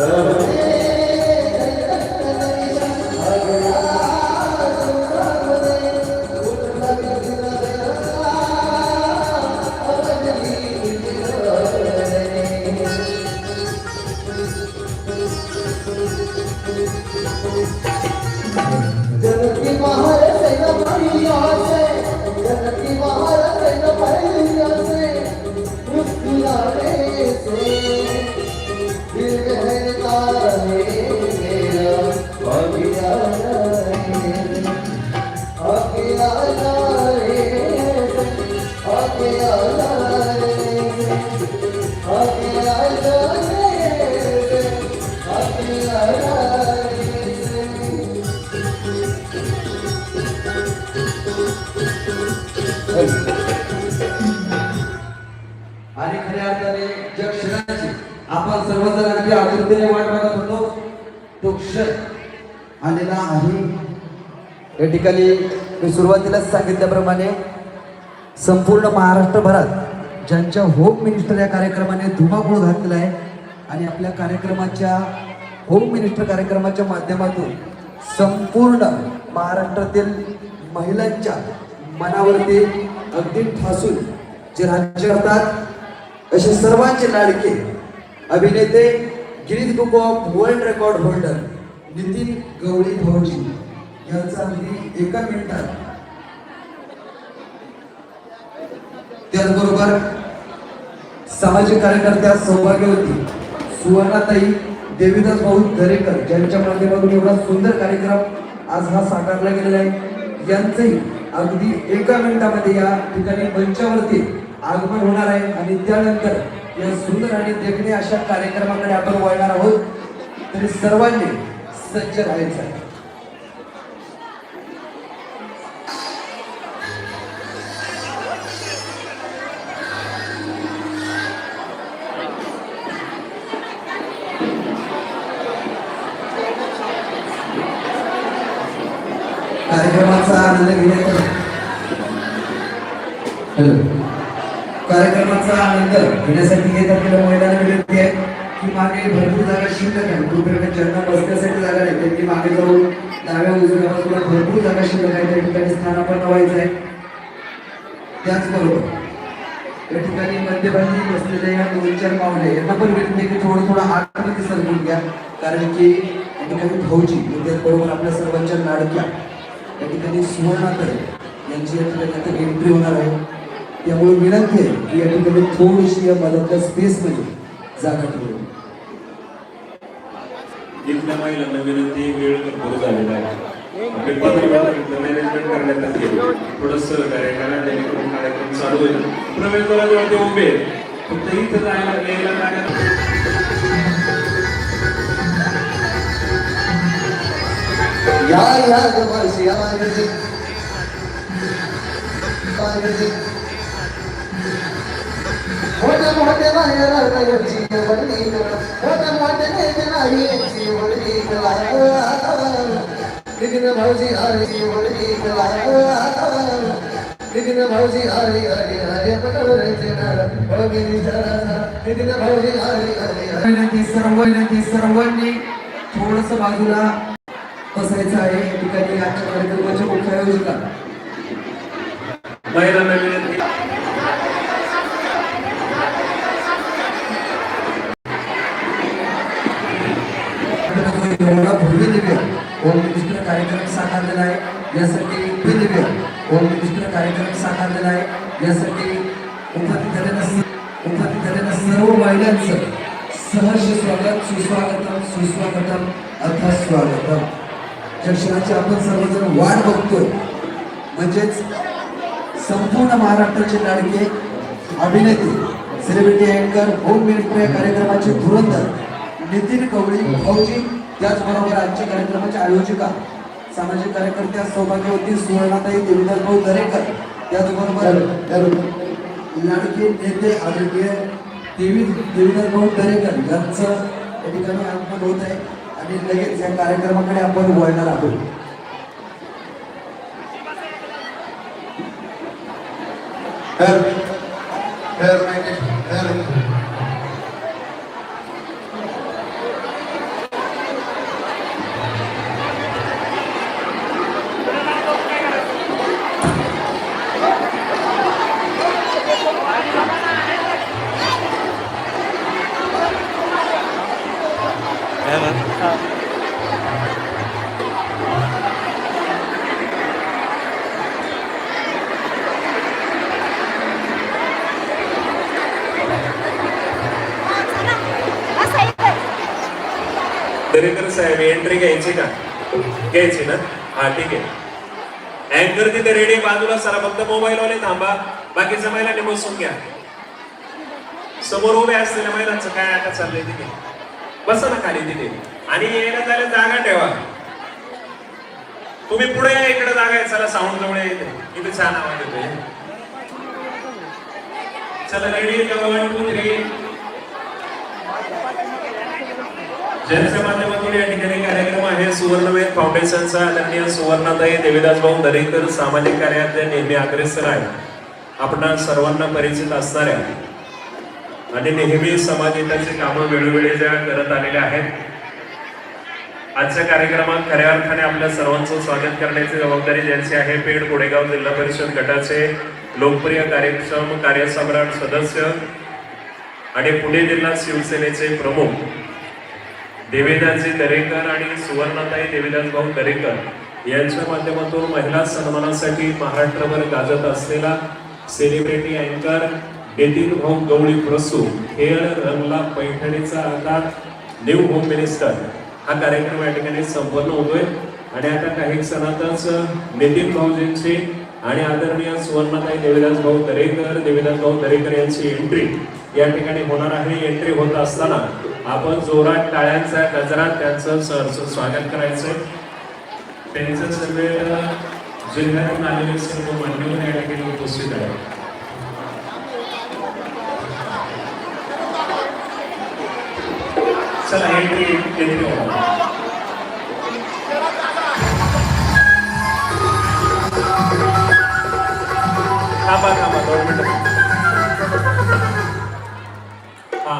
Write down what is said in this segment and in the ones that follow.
Amém. आतुरतेने वाट बघत होतो. तो क्षण आलेला आहे. या ठिकाणी मी सुरुवातीलाच सांगितल्याप्रमाणे संपूर्ण महाराष्ट्रभरात ज्यांच्या होम मिनिस्टर या कार्यक्रमाने धुमाकूळ घातलेला आहे आणि आपल्या कार्यक्रमाच्या होम मिनिस्टर कार्यक्रमाच्या माध्यमातून संपूर्ण महाराष्ट्रातील महिलांच्या मनावरती अगदी ठासून जे राज्य करतात असे सर्वांचे लाडके अभिनेते Guinness book of world record holder Nitin Gawali भाऊजी यांचा अगदी एका मिनिटात. त्याचबरोबर सामाजिक कार्यकर्त्या सौभाग्यवती सुवर्णाताई देवीदास भाऊ दरेकर ज्यांच्या माध्यमातून एवढा सुंदर कार्यक्रम आज हा साकारला गेलेला आहे. यांचंही अगदी एका मिनिटामध्ये या ठिकाणी मंचावरती आगमन होणार आहे आणि त्यानंतर या सुंदर आणि देखणे अशा कार्यक्रमाकडे आपण वळणार आहोत. तरी सर्वांनी सज्ज राहायचं आहे. कार्यक्रमाचा आनंद घेण्याचा कार्यक्रमाचा आनंद घेण्यासाठी येत आपल्याला महिलांना विनंती आहे. की मागे भरपूर जागा शिल्लक आहे. तोपर्यंत ज्यांना बसण्यासाठी जागा नाही त्यांनी मागे जाऊन डाव्या उजव्या बाजूला भरपूर जागा शिल्लक आहे. त्या ठिकाणी स्थान आपण लावायचं आहे. त्याचबरोबर या ठिकाणी मध्यभागी बसलेल्या या दोन चार पावले यांना पण विनंती की थोडं थोडं आतमध्ये सरकून घ्या. कारण की या ठिकाणी भाऊजी त्याचबरोबर आपल्या सर्वांच्या लाडक्या या ठिकाणी सुवर्णाताई यांची या ठिकाणी आता एंट्री होणार आहे. त्यामुळे विनंती आहे की या ठिकाणी थोडीशी या मधातल्या स्पेस मध्ये जागा ठेवू इथल्या महिलांना विनंती वेळ भरपूर झालेला आहे. मॅनेजमेंट करण्यात आली. आहे. थोडं सहकार्य करा जेणेकरून कार्यक्रम चालू होईल. प्रवेशद्वाराजवळ ते उभे आहेत. फक्त इथं जायला यायला जागा या या या नितीन भाऊजी हरी वडली भाऊजी हरी हरी हरी पटवरचे भाऊजी सर्व सर्वांनी थोडस बाजूला बसायचं आहे. या ठिकाणी आजच्या कार्यक्रमाच्या मुख्य आयोजिका महिलांना विनंती भव्य दिव्य ओम मिनिस्टर कार्यक्रम साकारलेला आहे. यासाठी भव्य दिव्य ओम मिनिस्टर कार्यक्रम साकारलेला आहे. यासाठी उपस्थित झालेल्या उपस्थित झालेल्या सर्व महिलांचं सहर्ष स्वागत सुस्वागतम सुस्वागतम अर्थात स्वागतम ज्या क्षणाची आपण सर्वजण वाट बघतोय. म्हणजेच संपूर्ण महाराष्ट्राचे लाडके अभिनेते सेलिब्रिटी अँकर होम मिनिस्टर या कार्यक्रमाचे धुरंधर नितीन कवळी भाऊजी त्याचबरोबर आजच्या कार्यक्रमाच्या आयोजिका सामाजिक कार्यकर्त्या सौभाग्यवती सुवर्णाताई देवीदास भाऊ दरेकर. त्याचबरोबर लाडके नेते आरोग्य देवी देवीदास भाऊ दरेकर यांचं या ठिकाणी आगमन होत आहे. आणि लगेच या कार्यक्रमाकडे आपण वळणार आहोत. Her, her, her, मी एंट्री घ्यायची का? घ्यायची ना? हा ठीक आहे. अँकर तिथे रेडी बाजूला सरा फक्त मोबाईल वाले थांबा. बाकीच्या महिलांनी बसून घ्या. समोर उभे असलेल्या महिलांचं काय आता चाललंय तिथे? बसा ना खाली तिथे. आणि येण्या जायला जागा ठेवा. तुम्ही पुढे या इकडे जागा आहे. चला साऊंड जवळ येते. इथे छान आवाज येतोय. चला रेडी वन टू थ्री ज्यांच्या या ठिकाणी कार्यक्रम आहे. सुवर्णवेद फाउंडेशनचा आदरणीय सुवर्णाताई देवीदास भाऊ दरेकर सामाजिक कार्यात नेहमी अग्रेसर आहे आपण सर्वांना परिचित असणाऱ्या आणि नेहमी समाजहिताची कामं वेळोवेळी ज्या करत आलेल्या आहेत आजच्या कार्यक्रमात खऱ्या अर्थाने आपल्या सर्वांचं स्वागत करण्याची जबाबदारी ज्यांची आहे पेड कोडेगाव जिल्हा परिषद गटाचे लोकप्रिय कार्यक्षम कार्यसम्राट सदस्य आणि पुणे जिल्हा शिवसेनेचे प्रमुख देवीदासजी दरेकर आणि सुवर्णाताई देवीदास भाऊ दरेकर यांच्या माध्यमातून महिला सन्मानासाठी महाराष्ट्रभर गाजत असलेला सेलिब्रिटी अँकर नितीन भाऊ गवळी प्रसू हेअर रंगला पैठणीचा आता न्यू होम मिनिस्टर हा कार्यक्रम या ठिकाणी संपन्न होतोय. आणि आता काही क्षणातच नितीन भाऊजींची आणि आदरणीय सुवर्णाताई देवीदास भाऊ दरेकर देवीदास भाऊ दरेकर यांची एंट्री या ठिकाणी होणार आहे. एंट्री होत असताना आपण जोरात टाळ्यांचा गजरात त्यांचं सहर्ष स्वागत करायचं त्यांचं सर्व जिल्ह्यातून आलेले सर्व मान्यवर या ठिकाणी उपस्थित आहेत. चला एंट्री एंट्री थांबा थांबा दोन हा.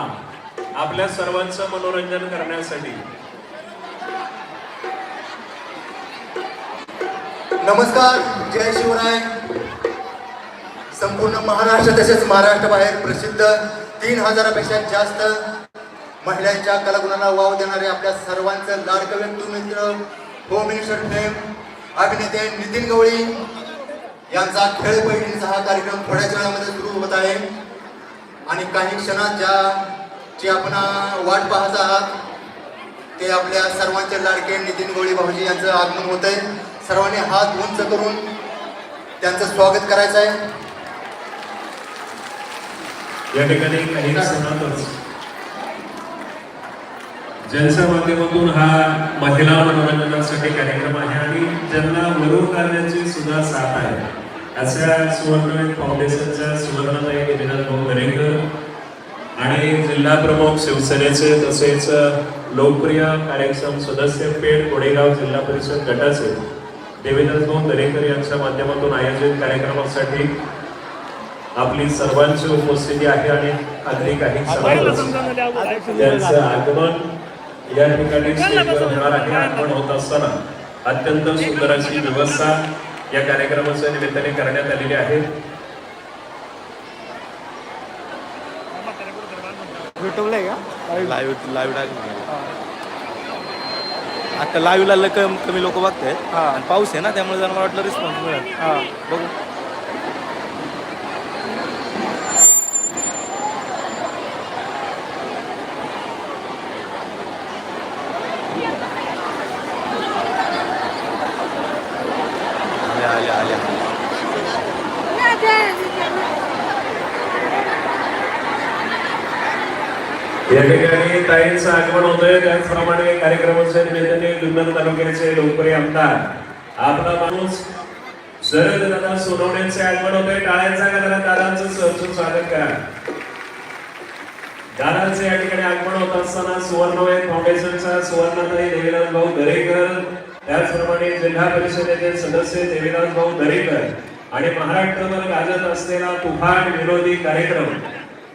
आपल्या सर्वांचं मनोरंजन करण्यासाठी. नमस्कार जय शिवराय. संपूर्ण महाराष्ट्र तसेच महाराष्ट्र बाहेर प्रसिद्ध तीन हजारापेक्षा जास्त महिलांच्या कलागुणाला वाव देणारे आपल्या सर्वांचं लाडकं व्यक्तिमित्र होम मिनिस्टर फेम अभिनेते नितीन गवळी यांचा खेळ पैठणीचा हा कार्यक्रम थोड्याच वेळामध्ये सुरू होत आहे. आणि काही क्षणात ज्या जे आपण वाट पाहत आहात ते आपल्या सर्वांचे लाडके नितीन गोळी भाऊजी यांचं आगमन होत आहे सर्वांनी हात उंच करून त्यांचं स्वागत करायचं आहे या ठिकाणी काही सणातच ज्यांच्या माध्यमातून हा महिला मनोरंजनासाठी कार्यक्रम आहे आणि ज्यांना वरून करण्याची सुद्धा साथ आहे. अशा सुवर्णवेद फाउंडेशनच्या सुवर्णताई देवीदास भाऊ दरेकर आणि जिल्हा प्रमुख शिवसेनेचे तसेच लोकप्रिय कार्यक्षम सदस्य पेठ कोडेगाव जिल्हा परिषद गटाचे देवेंद्र भाऊ दरेकर यांच्या माध्यमातून आयोजित कार्यक्रमासाठी आपली सर्वांची उपस्थिती आहे आणि अगदी काही त्यांचं आगमन या ठिकाणी स्टेजवर होणार आहे आगमन होत असताना अत्यंत सुंदर अशी व्यवस्था या कार्यक्रमाच्या निमित्ताने करण्यात आलेली आहे. युट्यूबला आहे का लाईव्ह लाईव्ह टाकून आता लाईव्हला कम कमी लोक बघतायत. आणि पाऊस आहे ना त्यामुळे जरा मला वाटलं रिस्पॉन्स मिळेल. बघू आल्या आल्या आल्या या ठिकाणी ताईंचं आगमन होतंय. त्याचप्रमाणे कार्यक्रमाचे निमित्ताने जुन्नर तालुक्याचे लोकप्रिय आमदार. आपला माणूस शरद दादा सोनवण्याचे आगमन होतंय. टाळ्यांचा का करा दादांचं सहर्ष स्वागत करा. दादांचे या ठिकाणी आगमन होत असताना सुवर्णवेद फाउंडेशनचा सुवर्णताई देवीदास भाऊ दरेकर त्याचप्रमाणे जिल्हा परिषदेचे सदस्य देवीदास भाऊ दरेकर आणि महाराष्ट्रभर गाजत असलेला तुफान विरोधी कार्यक्रम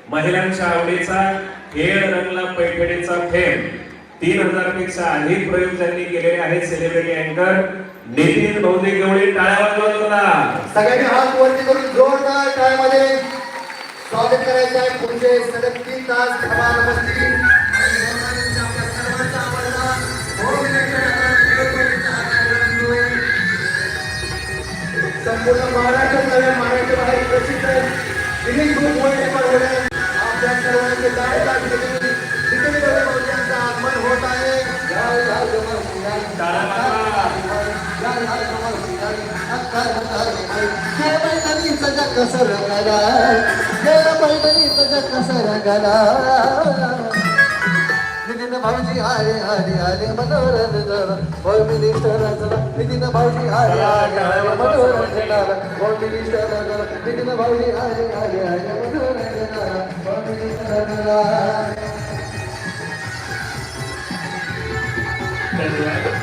महिलांच्या आवडीचा खेळ रंगला पैठणीचा खेळ. तीन हजारपेक्षा अधिक प्रयोग त्यांनी केलेले आहेत सेलिब्रिटी अँकर नितीन भोवने गवळी टाळ्या वाजवत होता. सगळ्यांनी हात वरती करून जोरदार टाळ्यामध्ये स्वागत करायचं आहे पुढचे सलग तीन तास समान संपूर्ण महाराष्ट्र नव्या महाराष्ट्र बाहेर प्रसिद्ध विनिंग ग्रुप वर्ल्ड रेकॉर्ड आपल्या सर्वांचे लाडका अभिनेते नितीन भाऊ आगमन होत आहे जय जय जय जय कसं रंगला जय मैदानीचा कसं रंगला भाऊजी आले आले आले मनोरंजनाला होय मिनिस्टराचा नितीन भाऊजी आले आले आले मनोरंजनाला होय मिनिस्टराचा नितीन भाऊजी येत गाडी भगवान नाही गाडी नितीन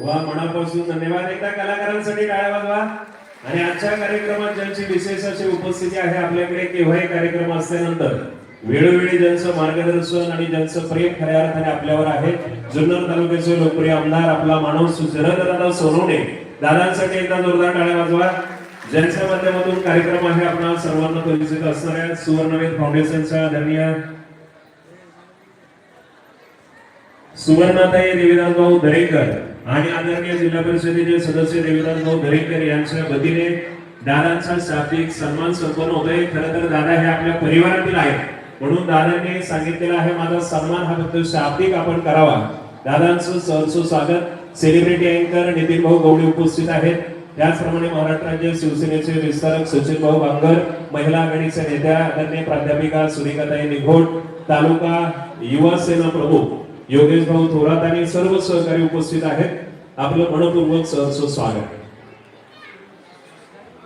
वा मनापासून धन्यवाद एकदा कलाकारांसाठी टाळ्या वाजवा. आणि आजच्या कार्यक्रमात ज्यांची विशेष अशी उपस्थिती आहे आपल्याकडे केव्हाही कार्यक्रम असल्यानंतर वेळोवेळी ज्यांचं मार्गदर्शन आणि ज्यांचं प्रेम खऱ्या अर्थाने आपल्यावर आहे जुन्नर तालुक्याचे लोकप्रिय आमदार आपला माणूस दादा सोनवणे. दादांसाठी एकदा जोरदार टाळ्या वाजवा. ज्यांच्या माध्यमातून कार्यक्रम आहे आपल्या सर्वांना परिचित असणाऱ्या सुवर्णवेद फाउंडेशनच्या आदरणीय सुवर्णाताई देवीदास भाऊ दरेकर आणि आदरणीय जिल्हा परिषदेचे सदस्य देवीदास भाऊ दरेकर यांच्या वतीने दादांचा शाब्दिक सन्मान संपन्न होतोय. खरं तर दादा हे आपल्या परिवारातील आहेत. म्हणून दादांनी सांगितलेलं आहे माझा सन्मान हा फक्त शाब्दिक आपण करावा. दादांचं सहसो स्वागत. सेलिब्रिटी अँकर नितीन भाऊ गवळी उपस्थित आहेत. त्याचप्रमाणे महाराष्ट्र राज्य शिवसेनेचे विस्तारक सचिन भाऊ बांगर महिला आघाडीच्या नेत्या आदरणीय प्राध्यापिका सुरेखाताई निघोट तालुका युवा सेना प्रमुख योगेश भाऊ थोरात आणि सर्व सहकारी उपस्थित आहेत. आपलं मनपूर्वक सहर्ष स्वागत.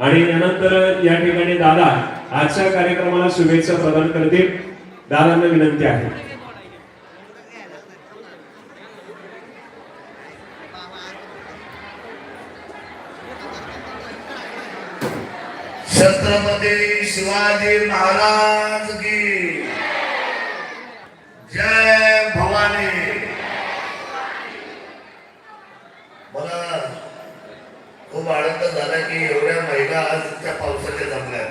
आणि यानंतर या ठिकाणी दादा आजच्या कार्यक्रमाला शुभेच्छा प्रदान करतील. दादांना विनंती आहे. छत्रपती शिवाजी महाराज की जय भवानी. मला खूप आनंद झाला की एवढ्या महिला आज त्या पावसाच्या जमल्या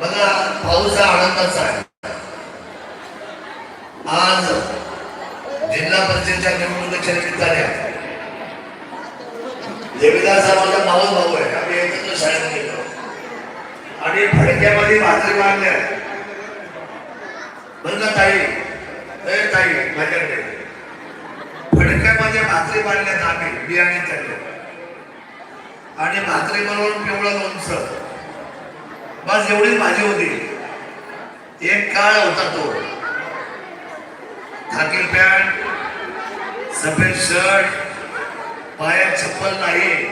बघा पाऊस हा आनंदाचा आहे. आज जिल्हा परिषदेच्या निवडणुकीच्या निमित्ताने देवीदास हा माझा मावस भाऊ आहे. आम्ही एकत्र शाळेत गेलो. आणि फडक्यामध्ये भाकरी मारल्या बरं का ताई ए ताई माझ्याकडे. फडक्यामध्ये भाकरी मारल्यात आम्ही बियाणे त्याने आणि भाकरी बनवून पिवळं लोणचं. बस एवढीच भाजी होती. एक काळ होता तो. खाकी पॅन्ट सफेद शर्ट पायात चप्पल नाही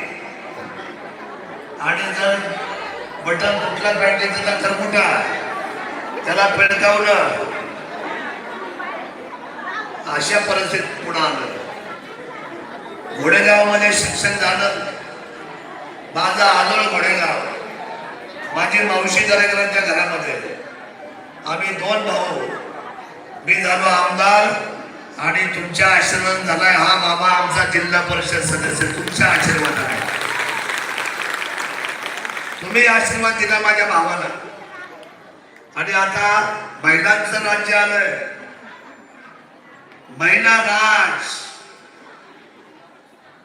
आणि जर बटन तुटला दिला तर खरमुटा त्याला पेडकावलं अशा परिस्थितीत पुन्हा आलं घोडेगावमध्ये शिक्षण झालं. माझा आदोळ घोडेगाव. माझी मावशी दरेकरांच्या घरामध्ये. आम्ही दोन भाऊ. मी झालो आमदार. आणि तुमच्या आशीर्वाद झालाय. हा बाबा आमचा जिल्हा परिषद सदस्य तुमच्या आशीर्वाद आहे. तुम्ही आशीर्वाद दिला माझ्या भावाला. आणि आता महिलांचं राज्य आलंय. महिला राज.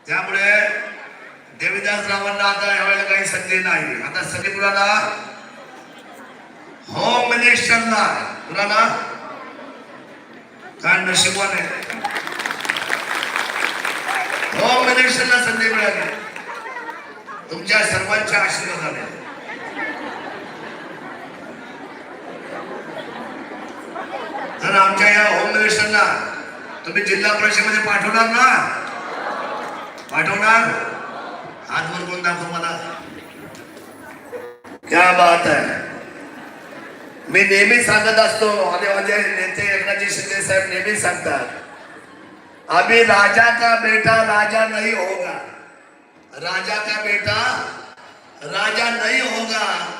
त्यामुळे देवीदास रावांना आता यावेळेला काही संधी नाही. आता सगळी कुणाला होम मिनिस्टरला कुणाला? काय नशिबाने होम मिनिस्टरला संधी मिळाली. तुमच्या सर्वांच्या आशीर्वादाने. तर आमच्या या होम मिनिस्टरला तुम्ही जिल्हा परिषदेमध्ये पाठवणार ना? पाठवणार? हात वर कोण दाखव मला. क्या बात आहे मी नेहमी सांगत असतो. आणि माझे नेते एकनाथजी शिंदे साहेब नेहमी सांगतात. अभी राजा का बेटा राजा नहीं होगा. राजा का बेटा राजा नहीं होगा.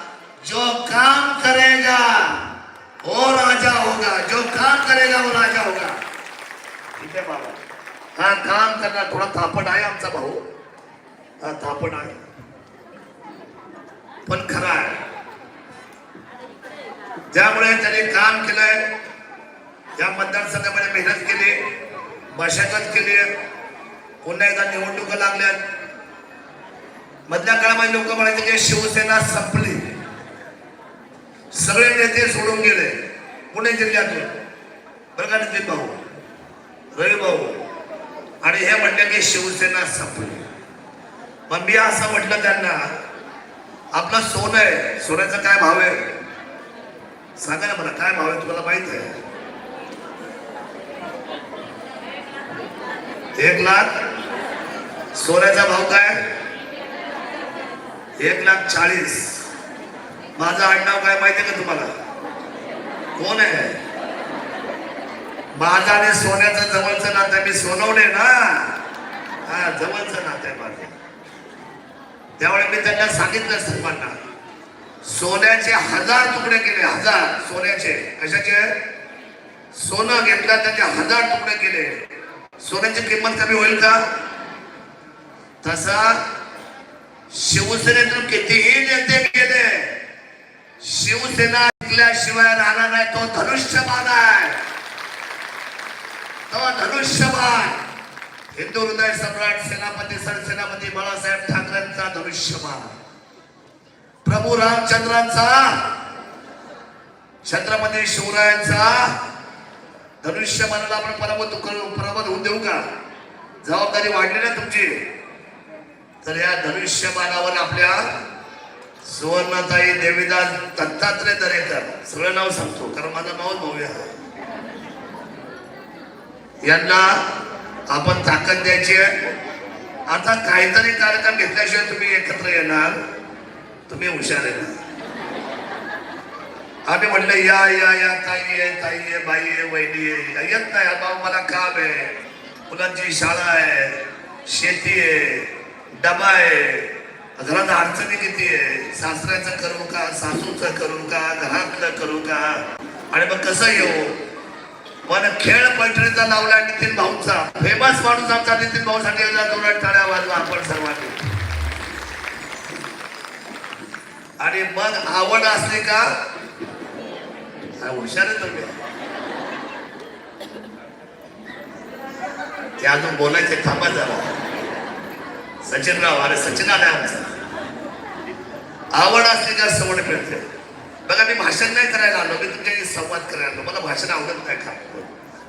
जो काम करेगा, वो राजा होगा. जो काम करेगा, वो राजा होगा. ठीक है बाबा. हाँ काम करना थोडा थापट आहे आमचा भाऊ. हा, थापट आहे. पण खरा आहे. ज्यामुळे त्यांनी काम केलंय. या मतदारसंघामध्ये मेहनत केली मशागत केली पुन्हा एकदा निवडणुका लागल्यात मधल्या काळामध्ये लोक म्हणायचे की शिवसेना संपली. सगळे नेते सोडून गेले. पुणे जिल्ह्यातून. बरं नितीन भाऊ? रवी भाऊ? आणि हे म्हणले की शिवसेना संपली. मग मी असं म्हटलं त्यांना आपलं सोनं आहे. सोन्याचा काय भाव आहे? सांगा ना मला काय भाव आहे तुम्हाला माहीत आहे? एक लाख सोन्याचा भाव काय? एक लाख चाळीस. माझं आडनाव काय माहितीये का तुम्हाला? कोण आहे? माझा आणि सोन्याचं जवळचं नातं आहे. मी सोनवले ना. हा जवळचं नातं आहे माझं. त्यामुळे मी त्यांना सांगितलं सर्वांना. सोन्याचे हजार तुकडे केले हजार सोन्याचे. कशाचे? सोनं घेतलं त्याचे हजार तुकडे केले. सोन्याची किंमत कमी होईल का? तसा शिवसेनेतून कितीही नेते गेले शिवसेना शिवाय राहणार नाही तो धनुष्यबाण आहे. तो धनुष्यबाण. हिंदू हृदय सम्राट सेनापती सरसेनापती बाळासाहेब ठाकरेंचा धनुष्यबाण. प्रभू रामचंद्रांचा छत्रपती शिवरायांचा. धनुष्य मनाला आपण पराभूत करू पराभूत होऊन देऊ का? जबाबदारी वाढली ना तुमची. तर या धनुष्यबाणावर आपल्या सुवर्णताई देवीदास दत्तात्रय दरेकर. सगळं नाव सांगतो कारण माझं नावच भाऊ आहे. यांना आपण ताकद द्यायची आहे. आता काहीतरी कार्यक्रम घेतल्याशिवाय तुम्ही एकत्र येणार. तुम्ही हुशार आहे ना आम्ही म्हटलं या या या ताई आहे ताई आहे बाई आहे वहिनी आहे. येत नाही बाबा मला काम आहे. मुलांची शाळा आहे शेती आहे डबा आहे. घरात अडचणी किती आहे? सासऱ्याचं करू का सासूचं करू का घरातलं करू का? आणि मग कसं येऊ? मन खेळ पैठणीचा लावला नितीन भाऊचा. फेमस माणूस आमचा नितीन भाऊसाठी एकदा जोरात टाळ्या वाजवा आपण सर्वांनी. आणि मग आवड असली का? हुशार आहे तुम्ही. ते अजून बोलायचे थांबा जरा. सचिनराव अरे सचिन आला आमचा. आवड असली का सवड मिळते. बघा मी भाषण नाही करायला आलो मी तुमच्याशी संवाद करायला आलो. मला भाषण आवडत नाही का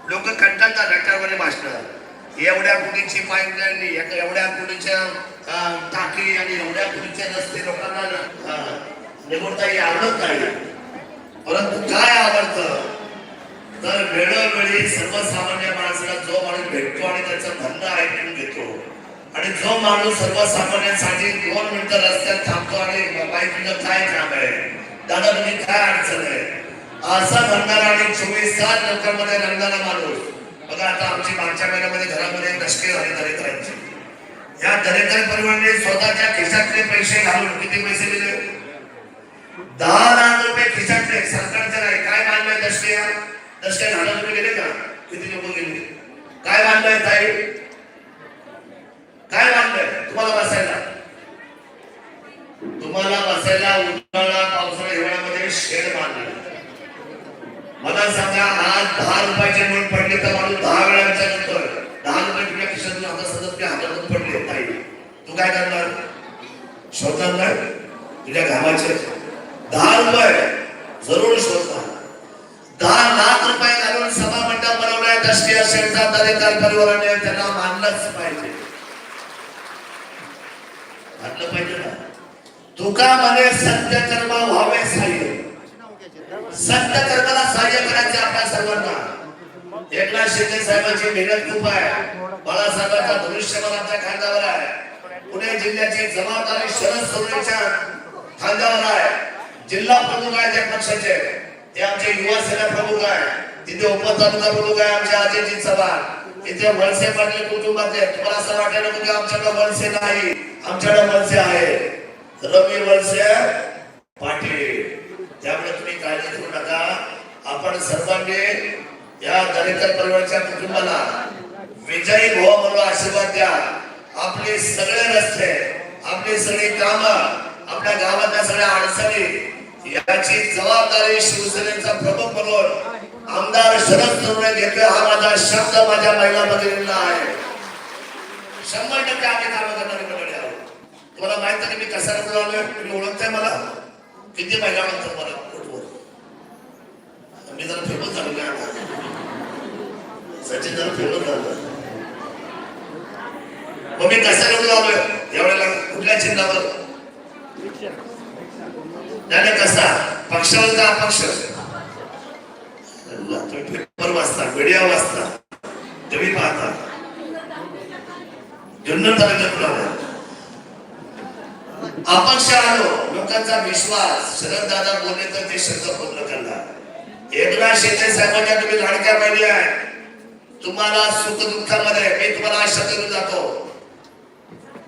लोक कंटाळतात रट्टारवाले भाषण. एवढ्या कुणीची पाईपलाईन एवढ्या कुणीच्या टाकी आणि एवढ्या कुणीचे रस्ते लोकांना निवडता आवडत नाही. परंतु काय आवडतं? तर वेळोवेळी सर्वसामान्य माणसाला जो माणूस भेटतो आणि त्याचा म्हणणं ऐकून घेतो. आणि जो माणूस सर्वसामान्यांसाठी दोन मिनिटं रस्त्यात थांबतो आणि बाई तुझं काय काम आहे? दादा तुझी काय अडचण आहे? असं म्हणणारा आणि चोवीस सात लोकांमध्ये रंगणारा माणूस. बघा आता आमची मागच्या महिन्यामध्ये घरामध्ये दशके झाले दरेकरांचे या दरेकर परिवाराने स्वतःच्या खिशातले पैसे घालून किती पैसे दिले? दहा लाख रुपये खिशातले सरकारचे नाही. काय मानलंय दशके दशके दहा रुपये गेले का? किती लोक गेले? काय मानलंय ताई? काय मानलंय तुम्हाला बसायला. तुम्हाला बसायला उन्हाळा पावसाळा हिवाळ्यामध्ये शेड मानलं मला सांगा आज दहा रुपयाचे नोट पडले तर माणूस दहा वेळा विचार करतोय दहा रुपये तुझ्या खिशातून आता सतत त्या हातातून पडले. ताई तू काय करणार? शोधणार नाही? तुझ्या घामाचे. दहा रुपये. जरूर शोधणार. दहा लाख रुपये घालून सभा मंडळ बनवलाय दशकी असेलचा दरेकर परिवाराने. त्यांना मानलंच पाहिजे. मानलं पाहिजे ना? तुका मध्ये सत्य कर्म व्हावे सहाय्य संत कर्माला सहाय्य करायचे आपल्या सर्वांना. एकनाथ शिंदे साहेबांची मेहनत खूप आहे. बाळासाहेबांचा धनुष्यबाण आमच्या खांद्यावर आहे. पुणे जिल्ह्याची जबाबदारी शरद सोनेच्या खांद्यावर आहे. जिल्हा प्रमुख आहे त्या पक्षाचे. ते आमचे युवा सेना प्रमुख आहे तिथे उपतालुका प्रमुख आहे आमचे आजीजी चव्हाण. तिथे वळसे पाटील कुटुंबातले तुम्हाला असं वाटायला की आमच्याकडे वळसे नाही. आमच्याकडे वळसे आहे रवी वळसे पाटील. त्यामुळे तुम्ही काळजी करू नका. आपण सर्वांनी या दरेकर परिवाराच्या कुटुंबाला विजयी भोवा म्हणून आशीर्वाद द्या. आपले सगळे रस्ते आपली सगळी काम आपल्या गावातल्या सगळ्या अडचणी याची जबाबदारी शिवसेनेचा प्रमुख म्हणून आमदार शरद तरुणे घेतोय हा माझा शब्द माझ्या महिला भगिनींना आहे. शंभर टक्के आम्ही कामं करणारी मंडळी आहोत. तुम्हाला माहीत नाही मी कसा आलोय तुम्ही ओळखताय मला? किती महिला मला फोटोवर मी जरा फेमस झालो काय सचिन जरा फेमस झालं. मग मी कसा निवडून आलोय यावेळेला कुठल्या चिन्हावर? त्याने कसा? पक्षावर का अपक्ष तुम्ही पेपर वाचता मीडिया वाचता. तुम्ही पाहता. जुन्नर तालुक्यात आलो अपक्ष आलो. लोकांचा विश्वास शरद दादा बोलले तर ते शब्द पूर्ण करणार. एकनाथ शिंदे साहेबांच्या तुम्ही लाडक्या बहिणी आहे. तुम्हाला सुख दुःखामध्ये मी तुम्हाला आशा शब्द देऊन जातो.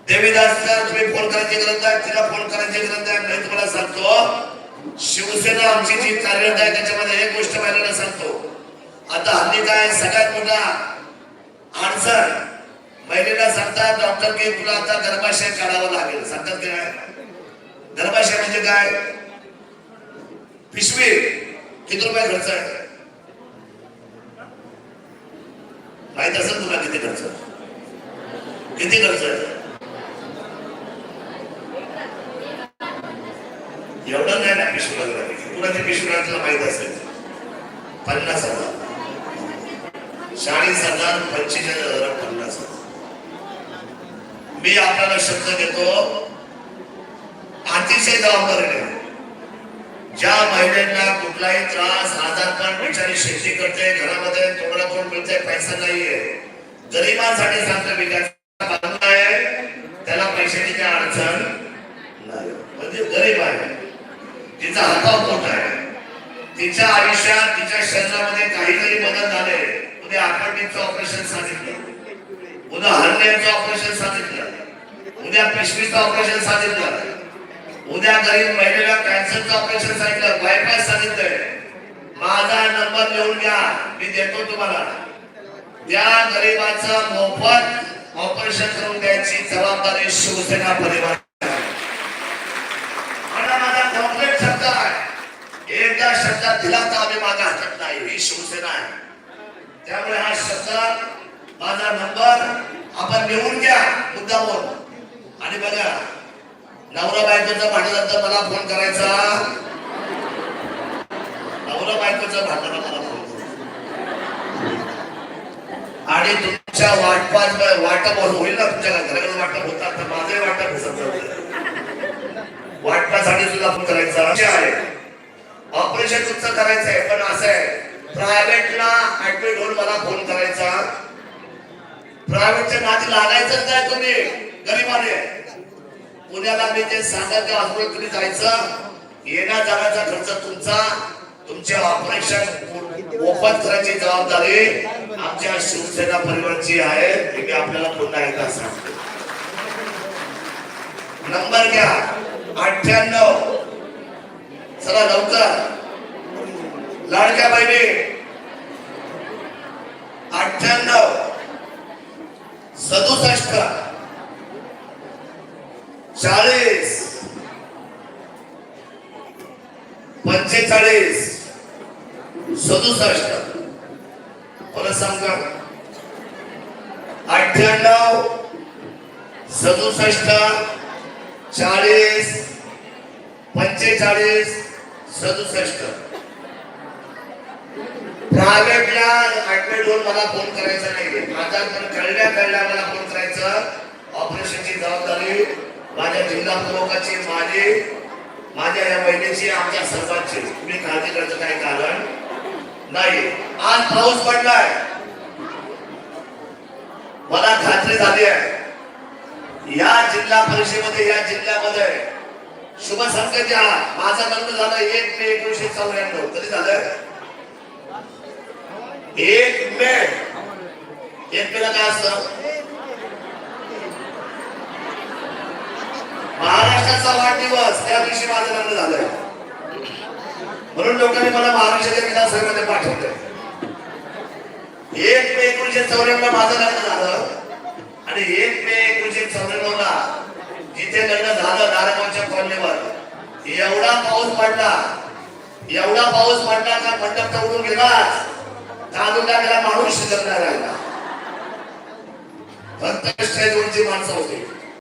देवीदासला तुम्ही फोन करायची गरज आहे तिला फोन करायची गरज आहे मी तुम्हाला सांगतो शिवसेना आमची जी कार्यरत आहे त्याच्यामध्ये एक गोष्ट पाहिल्याला सांगतो. आता हल्ली काय सगळ्यात मोठा अडचण महिलेला सांगतात डॉक्टर की तुला आता गर्भाशय काढावं लागेल. सांगतात की काय गर्भाशय म्हणजे काय? पिशवी. किती रुपये खर्च आहे? माहीत असेल तुला किती खर्च? किती खर्च आहे? एवढं नाही ना पिशवी तुला ते पिशवीला तुला माहीत असेल? पन्नास हजार. चाळीस हजार पंचेचाळीस हजार पन्नास हजार. मी आपल्याला शब्द देतो अतिशय जबाबदारीने ज्या महिलांना कुठलाही त्रास म्हणजे आजारपण बिचारी शेती करते घरामध्ये तोडा तोड मिळते पैसा नाहीये. गरिबांसाठी सांगतो विकास आहे त्याला पैशाची काय अडचण नाही. म्हणजे गरीब आहे. तिचा हाताव पोट आहे. तिच्या आयुष्यात तिच्या शरीरामध्ये काही जरी बदल झाले. उद्या अपेंडिक्सचं ऑपरेशन सांगितलं. उद्या हरण्याचं ऑपरेशन सांगितलं. उद्या पिशवीचं ऑपरेशन सांगितलं. उद्या गरीब महिलेला कॅन्सरचं ऑपरेशन सांगितलं. बायपास सांगितलंय. माझा नंबर लिहून घ्या. मी देतो तुम्हाला. त्या गरीबाचं मोफत ऑपरेशन करून द्यायची जबाबदारी शिवसेना परिवार माझा कॉन्क्रीट शब्द आहे. एकदा शब्दात दिला तर आम्ही माझा हटत नाही. ही शिवसेना आहे. त्यामुळे हा शब्द माझा नंबर आपण लिहून घ्या. मुद्दा बोल आणि बघा नवरा बायकोचं भांडण तर मला फोन करायचा. नवरा बायकोचं भांडण मला फोन आणि तुमच्या वाटपात वाटप होईल ना तुमच्या घराकडे वाटप होतात तर माझे वाटप समजत वाटपासाठी सुद्धा फोन करायचा. आहे. ऑपरेशन तुमचं करायचं आहे पण असं आहे. प्रायव्हेटला ऍडमिट होऊन मला फोन करायचा. प्रायव्हेटच्या नादी लागायचं काय तुम्ही? गरीबाने? पुण्याला मी ते सांगत हॉस्पिटल तुम्ही जायचं. येण्या जाण्याचा खर्च तुमचा. तुमचे ऑपरेशन मोफत करायची जबाबदारी आमच्या शिवसेना परिवारची आहे. हे मी आपल्याला पुन्हा एकदा सांगतो. नंबर घ्या. अठ्ठ्याण्णव. चला लवकर. लाडक्या बहिणी. अठ्ठ्याण्णव. सदुसष्ट. चाळीस. पंचेचाळीस. सदुसष्ट. परत सांगा. अठ्ठ्याण्णव. सदुसष्ट. चाळीस. पंचेचाळीस. सदुसष्ट. प्रायव्हेटला ऍडमिट होऊन मला फोन करायचा नाही आता पण कळल्या कळल्या मला फोन करायचं. ऑपरेशनची जबाबदारी माझ्या जिल्हा प्रमुखाची माझी माझ्या या बहिणीची आमच्या सर्वांची. तुम्ही काळजी करायचं काही कारण? नाही. आज पाऊस पडलाय. मला खात्री झाली आहे. या जिल्हा परिषदेमध्ये या जिल्ह्यामध्ये शुभ संकेत आला माझं लग्न झालं एक मे एकोणीशे चौऱ्याण्णव. कधी झालं? एक मे. एक मेला काय असतं? महाराष्ट्राचा वाढदिवस त्या दिवशी माझं लग्न झालंय. म्हणून लोकांनी मला महाराष्ट्राच्या विधानसभेमध्ये पाठवलं एक मे एकोणीशे चौऱ्याण्णव माझं लग्न झालं आणि एक मे एकोणीशे चौऱ्याण्णव ला जिथे लग्न झालं नारायणच्या कॉलनीवर एवढा पाऊस पडला. एवढा पाऊस पडला का मंडप तर उडून गेलाच. तांदूळ टाकायला माणूस शिजत नाही राहिला. फक्त दोनशे माणसं होती.